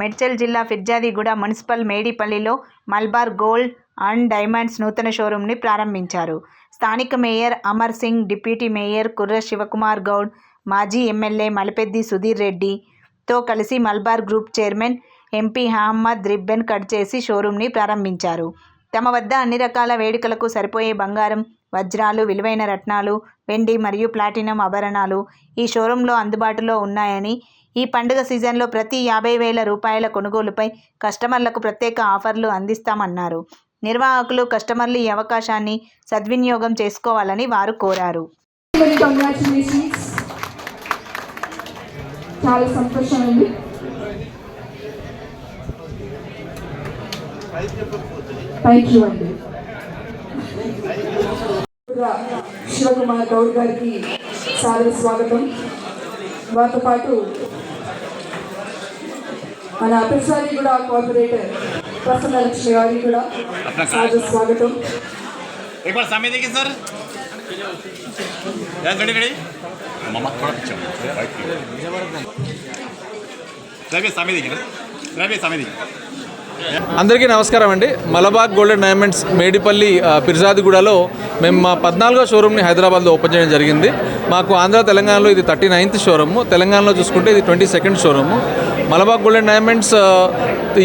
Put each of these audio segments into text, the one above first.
మేడ్చల్ జిల్లా ఫిర్జాదిగూడ మున్సిపల్ మేడిపల్లిలో Malabar gold and diamonds నూతన షోరూంని ప్రారంభించారు. స్థానిక mayor Amar Singh deputy mayor Kurra Shivakumar Goud మాజీ ఎమ్మెల్యే మలపెద్ది సుధీర్ రెడ్డితో కలిసి Malabar Group chairman MP Ahmed ribbon cut చేసి షోరూంని ప్రారంభించారు. తమ వద్ద అన్ని రకాల వేడుకలకు సరిపోయే బంగారం వజ్రాలు విలువైన రత్నాలు వెండి మరియు ప్లాటినం ఆభరణాలు ఈ షోరూంలో అందుబాటులో ఉన్నాయని ఈ పండుగ సీజన్లో ప్రతి యాభై వేల రూపాయల కొనుగోలుపై కస్టమర్లకు ప్రత్యేక ఆఫర్లు అందిస్తామన్నారు. నిర్వాహకులు కస్టమర్లు ఈ అవకాశాన్ని సద్వినియోగం చేసుకోవాలని వారు కోరారు. చాలా సంతోషం అండి థ్యాంక్ యూ అండి శివకుమార్ గౌడ్ గారికి సాదర స్వాగతం. వారితో పాటు మన అపరిసారి కూడా కార్పొరేటర్ ప్రసన్న లక్ష్మి గారికి కూడా సాదర స్వాగతం एक बार सामने देखिए सर यार खड़ी खड़ी मामा थोड़ा पीछे वाइट रवि सामने देखिए ना रवि सामने देखिए అందరికీ నమస్కారం అండి మలబాగ్ గోల్డెన్ డైమండ్స్ మేడిపల్లి ఆ, పిర్జాదిగూడలో మేము మా పద్నాలుగో షోరూమ్ని హైదరాబాద్లో ఓపెన్ చేయడం జరిగింది మాకు ఆంధ్ర తెలంగాణలో ఇది థర్టీ నైన్త్ షోరూము తెలంగాణలో చూసుకుంటే ఇది twenty second showroom Malabar golden diamonds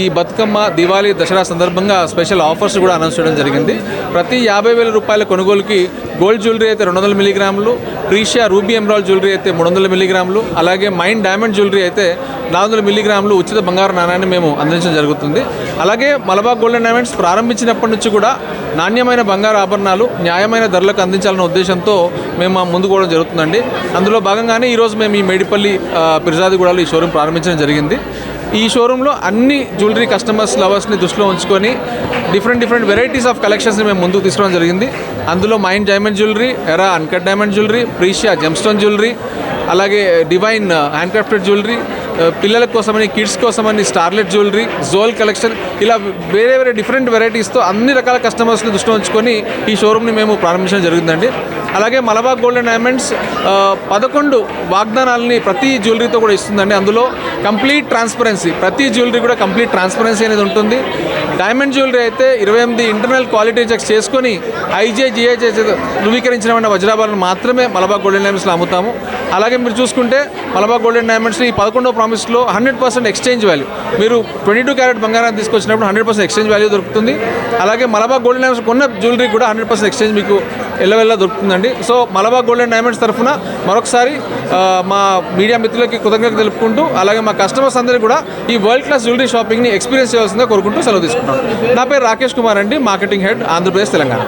ఈ బతుకమ్మ దివాళీ దసరా సందర్భంగా స్పెషల్ ఆఫర్స్ కూడా అనౌన్స్ చేయడం జరిగింది. ప్రతి యాభై వేల రూపాయల కొనుగోలుకి గోల్డ్ జ్యువెలరీ అయితే రెండు వందల మిలీగ్రాములు ప్రీషియా రూబీ ఎంబ్రాల్ జ్యువెలరీ అయితే మూడు వందల మిలీగ్రాములు అలాగే మైండ్ డైమండ్ జ్యువెలరీ అయితే నాలుగు వందల మిలీగ్రాములు ఉచిత బంగారు నాణ్యాన్ని మేము అందించడం జరుగుతుంది. అలాగే మలబాగ్ గోల్డెన్ డైమండ్స్ ప్రారంభించినప్పటి నుంచి కూడా నాణ్యమైన బంగారు ఆభరణాలు న్యాయమైన ధరలకు అందించాలన్న ఉద్దేశంతో మేము మా జరుగుతుందండి. అందులో భాగంగానే ఈరోజు మేము ఈ మేడిపల్లి పిర్జాదిగూడలో ఈ షోరూమ్ ప్రారంభించడం జరిగింది. ఈ షోరూంలో అన్ని జ్యువెలరీ కస్టమర్స్ లవర్స్ని దృష్టిలో ఉంచుకొని డిఫరెంట్ డిఫరెంట్ వెరైటీస్ ఆఫ్ కలెక్షన్స్ని మేము ముందుకు తీసుకోవడం జరిగింది. అందులో Mine diamond jewellery Era uncut diamond jewellery Precia gemstone jewellery అలాగే డివైన్ హ్యాండ్ క్రాఫ్టెడ్ జ్యువెలరీ పిల్లల కోసమని కిడ్స్ కోసమని స్టార్లెట్ జ్యువెలరీ జోల్ కలెక్షన్ ఇలా వేరే వేరే డిఫరెంట్ వెరైటీస్తో అన్ని రకాల కస్టమర్స్ని దృష్టి ఉంచుకొని ఈ షోరూమ్ని మేము ప్రారంభించడం జరిగిందండి. అలాగే మలబాగ్ గోల్డ్ డైమండ్స్ పదకొండు వాగ్దానాలని ప్రతి జ్యువెలరీతో కూడా ఇస్తుందండి. అందులో కంప్లీట్ ట్రాన్స్పరెన్సీ ప్రతి జ్యువెలరీ కూడా కంప్లీట్ ట్రాన్స్పరెన్సీ అనేది ఉంటుంది. డైమండ్ జ్యువెలరీ అయితే ఇరవై ఎనిమిది ఇంటర్నల్ క్వాలిటీ చెక్స్ చేసుకొని ఐజే జిఐజే ధృవీకరించిన వజ్రాభరణం మాత్రమే మలబార్ గోల్డెన్ డైమండ్స్లో అమ్ముతాము. అలాగే మీరు చూసుకుంటే మలబార్ గోల్డెన్ డైమండ్స్ ఈ పదకొండో ప్రామిస్లో హండ్రెడ్ పర్సెంట్ ఎక్స్చేంజ్ వాల్యూ. మీరు ట్వంటీ టూ క్యారెట్ బంగారాన్ని తీసుకొచ్చినప్పుడు హండ్రెడ్ పర్సెంట్ ఎక్స్చేంజ్ వాల్యూ దొరుకుతుంది. అలాగే మలబార్ గోల్డెన్ డైమండ్స్ కొన్న జ్యువెలరీ కూడా హండ్రెడ్ పర్సెంట్ ఎక్స్చేంజ్ మీకు ఎల్లవెల్లా దొరుకుతుందండి. సో మలబార్ గోల్డెన్ డైమండ్స్ తరఫున మరొకసారి మా మీడియా మిత్రులకి కృతజ్ఞత తెలుపుకుంటూ అలాగే మా కస్టమర్స్ అందరికీ కూడా ఈ వరల్డ్ క్లాస్ జ్యువెలరీ షాపింగ్ని ఎక్స్పీరియన్స్ చేయాల్సిందిగా కోరుకుంటూ సెలవు తీసుకుంటాం నా పేరు రాకేష్ కుమార్ అండి మార్కెటింగ్ హెడ్ ఆంధ్రప్రదేశ్ తెలంగాణ.